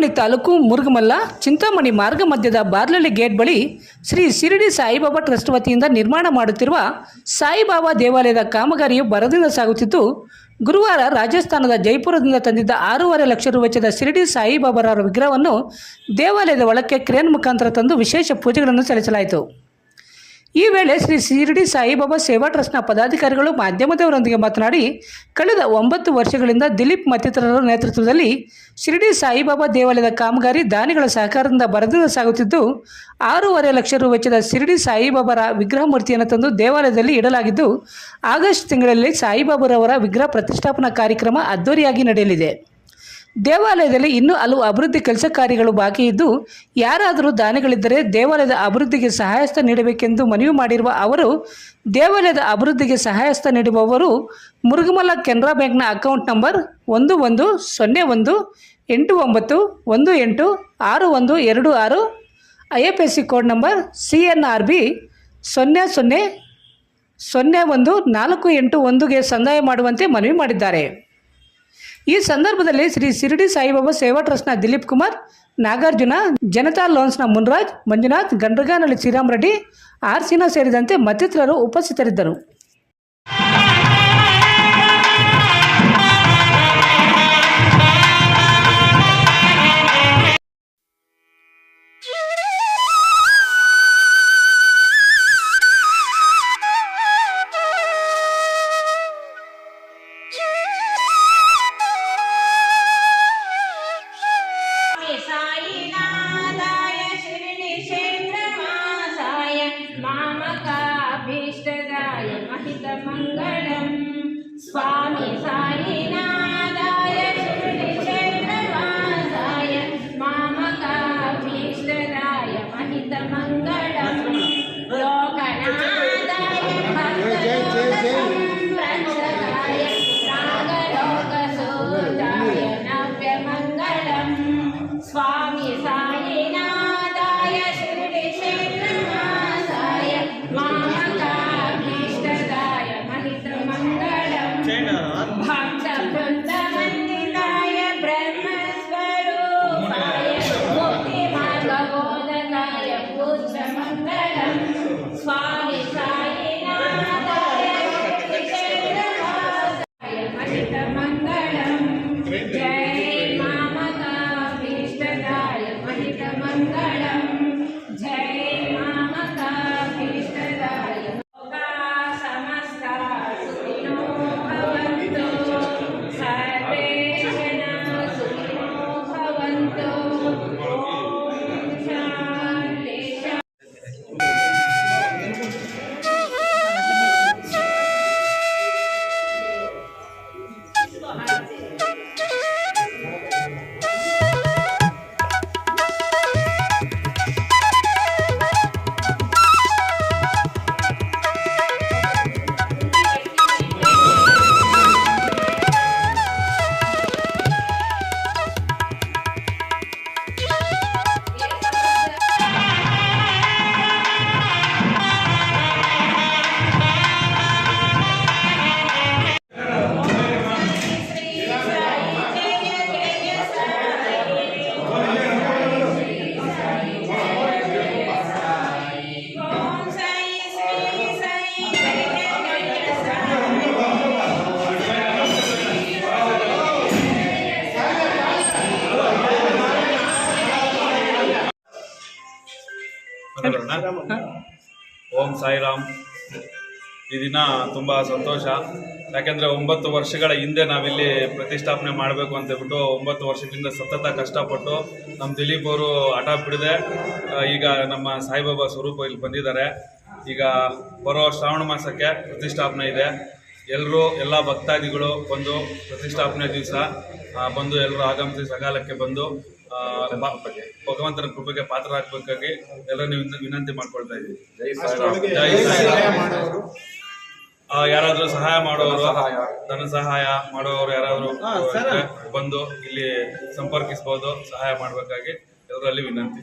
ಚಿಂತಾಮಣಿ ತಾಲೂಕು ಮುರುಗಮಲ್ಲ ಚಿಂತಾಮಣಿ ಮಾರ್ಗ ಮಧ್ಯದ ಬಾರ್ಲಳ್ಳಿ ಗೇಟ್ ಬಳಿ ಶ್ರೀ ಶಿರಡಿ ಸಾಯಿಬಾಬಾ ಟ್ರಸ್ಟ್ ವತಿಯಿಂದ ನಿರ್ಮಾಣ ಮಾಡುತ್ತಿರುವ ಸಾಯಿಬಾಬಾ ದೇವಾಲಯದ ಕಾಮಗಾರಿಯು ಬರದಿಂದ ಸಾಗುತ್ತಿದ್ದು, ಗುರುವಾರ ರಾಜಸ್ಥಾನದ ಜೈಪುರದಿಂದ ತಂದಿದ್ದ ಆರೂವರೆ ಲಕ್ಷ ರು ವೆಚ್ಚದ ಶಿರಡಿ ಸಾಯಿಬಾಬಾರ ವಿಗ್ರಹವನ್ನು ದೇವಾಲಯದ ಒಳಕ್ಕೆ ಕ್ರೇನ್ ಮುಖಾಂತರ ತಂದು ವಿಶೇಷ ಪೂಜೆಗಳನ್ನು ಸಲ್ಲಿಸಲಾಯಿತು. ಈ ವೇಳೆ ಶ್ರೀ ಶಿರಡಿ ಸಾಯಿಬಾಬಾ ಸೇವಾ ಟ್ರಸ್ಟ್ನ ಪದಾಧಿಕಾರಿಗಳು ಮಾಧ್ಯಮದವರೊಂದಿಗೆ ಮಾತನಾಡಿ, ಕಳೆದ ಒಂಬತ್ತು ವರ್ಷಗಳಿಂದ ದಿಲೀಪ್ ಮತ್ತಿತರರ ನೇತೃತ್ವದಲ್ಲಿ ಶಿರಡಿ ಸಾಯಿಬಾಬಾ ದೇವಾಲಯದ ಕಾಮಗಾರಿ ದಾನಿಗಳ ಸಹಕಾರದಿಂದ ಬರೆದು ಸಾಗುತ್ತಿದ್ದು, ಆರೂವರೆ ಲಕ್ಷ ರು ವೆಚ್ಚದ ಶಿರಡಿ ಸಾಯಿಬಾಬಾರ ವಿಗ್ರಹ ಮೂರ್ತಿಯನ್ನು ತಂದು ದೇವಾಲಯದಲ್ಲಿ ಇಡಲಾಗಿದ್ದು, ಆಗಸ್ಟ್ ತಿಂಗಳಲ್ಲಿ ಸಾಯಿಬಾಬಾರವರ ವಿಗ್ರಹ ಪ್ರತಿಷ್ಠಾಪನಾ ಕಾರ್ಯಕ್ರಮ ಅದ್ದೂರಿಯಾಗಿ ನಡೆಯಲಿದೆ. ದೇವಾಲಯದಲ್ಲಿ ಇನ್ನೂ ಹಲವು ಅಭಿವೃದ್ಧಿ ಕೆಲಸ ಕಾರ್ಯಗಳು ಬಾಕಿ ಇದ್ದು, ಯಾರಾದರೂ ದಾನಿಗಳಿದ್ದರೆ ದೇವಾಲಯದ ಅಭಿವೃದ್ಧಿಗೆ ಸಹಾಯಸ್ಥ ನೀಡಬೇಕೆಂದು ಮನವಿ ಮಾಡಿರುವ ಅವರು, ದೇವಾಲಯದ ಅಭಿವೃದ್ಧಿಗೆ ಸಹಾಯಸ್ಥ ನೀಡುವವರು ಮುರುಗಮಲ್ಲ ಕೆನರಾ ಬ್ಯಾಂಕ್ನ ಅಕೌಂಟ್ ನಂಬರ್ ಒಂದು ಒಂದು ಸೊನ್ನೆ ಒಂದು ಎಂಟು ಒಂಬತ್ತು ಒಂದು ಎಂಟು ಆರು ಒಂದು ಎರಡು ಆರು I F S C code number C N R B ಸೊನ್ನೆ ಸೊನ್ನೆ ಸೊನ್ನೆ ಒಂದು ನಾಲ್ಕು ಎಂಟು ಒಂದುಗೆ ಸಂದಾಯ ಮಾಡುವಂತೆ ಮನವಿ ಮಾಡಿದ್ದಾರೆ. ಈ ಸಂದರ್ಭದಲ್ಲಿ ಶ್ರೀ ಶಿರಡಿ ಸಾಯಿಬಾಬಾ ಸೇವಾ ಟ್ರಸ್ಟ್ನ ದಿಲೀಪ್ ಕುಮಾರ್, ನಾಗಾರ್ಜುನ, ಜನತಾ ಲೋನ್ಸ್ನ ಮುನ್ರಾಜ್, ಮಂಜುನಾಥ್, ಗಂಡ್ರಗಾನಹಳ್ಳಿ ಶ್ರೀರಾಮ್ ರೆಡ್ಡಿ ಆರ್ ಸೇರಿದಂತೆ ಮತ್ತಿತರರು ಉಪಸ್ಥಿತರಿದ್ದರು. मामकाभीष्टदाय महितमङ्गलम्। स्वामी शिरडिक्षेत्रवासाय मामकाभीष्टदाय महितमङ्गलम्। लोकनाथाय भक्तलोकसंरक्षकाय नागलोकसूताय नव्यमङ्गलम्। स्वामी साईनाथाय ಓಂ ಸಾಯಿರಾಮ್. ಈ ದಿನ ತುಂಬ ಸಂತೋಷ. ಯಾಕೆಂದರೆ ಒಂಬತ್ತು ವರ್ಷಗಳ ಹಿಂದೆ ನಾವಿಲ್ಲಿ ಪ್ರತಿಷ್ಠಾಪನೆ ಮಾಡಬೇಕು ಅಂತ ಹೇಳ್ಬಿಟ್ಟು ಒಂಬತ್ತು ವರ್ಷದಿಂದ ಸತತ ಕಷ್ಟಪಟ್ಟು ನಮ್ಮ ದಿಲೀಪ್ ಅವರು ಹಠ ಬಿಡದೆ ಈಗ ನಮ್ಮ ಸಾಯಿಬಾಬಾ ಸ್ವರೂಪ ಇಲ್ಲಿ ಬಂದಿದ್ದಾರೆ. ಈಗ ಬರೋ ಶ್ರಾವಣ ಮಾಸಕ್ಕೆ ಪ್ರತಿಷ್ಠಾಪನೆ ಇದೆ. ಎಲ್ಲರೂ ಎಲ್ಲ ಭಕ್ತಾದಿಗಳು ಬಂದು ಪ್ರತಿಷ್ಠಾಪನೆ ದಿವಸ ಬಂದು ಎಲ್ಲರೂ ಆಗಮಿಸಿ ಸಕಾಲಕ್ಕೆ ಬಂದು ಭಗವಂತನ ಕೃಪೆಗೆ ಪಾತ್ರರಾಗಬೇಕಾಗಿ ಎಲ್ಲರೂ ವಿನಂತಿ ಮಾಡ್ಕೊಳ್ತಾ ಇದ್ದೀವಿ. ಯಾರಾದ್ರೂ ಸಹಾಯ ಮಾಡೋರು ಧನ ಸಹಾಯ ಮಾಡೋರು ಯಾರಾದ್ರೂ ಬಂದು ಇಲ್ಲಿ ಸಂಪರ್ಕಿಸಬಹುದು ಸಹಾಯ ಮಾಡಬೇಕಾಗಿ ಎಲ್ಲರಲ್ಲಿ ವಿನಂತಿ.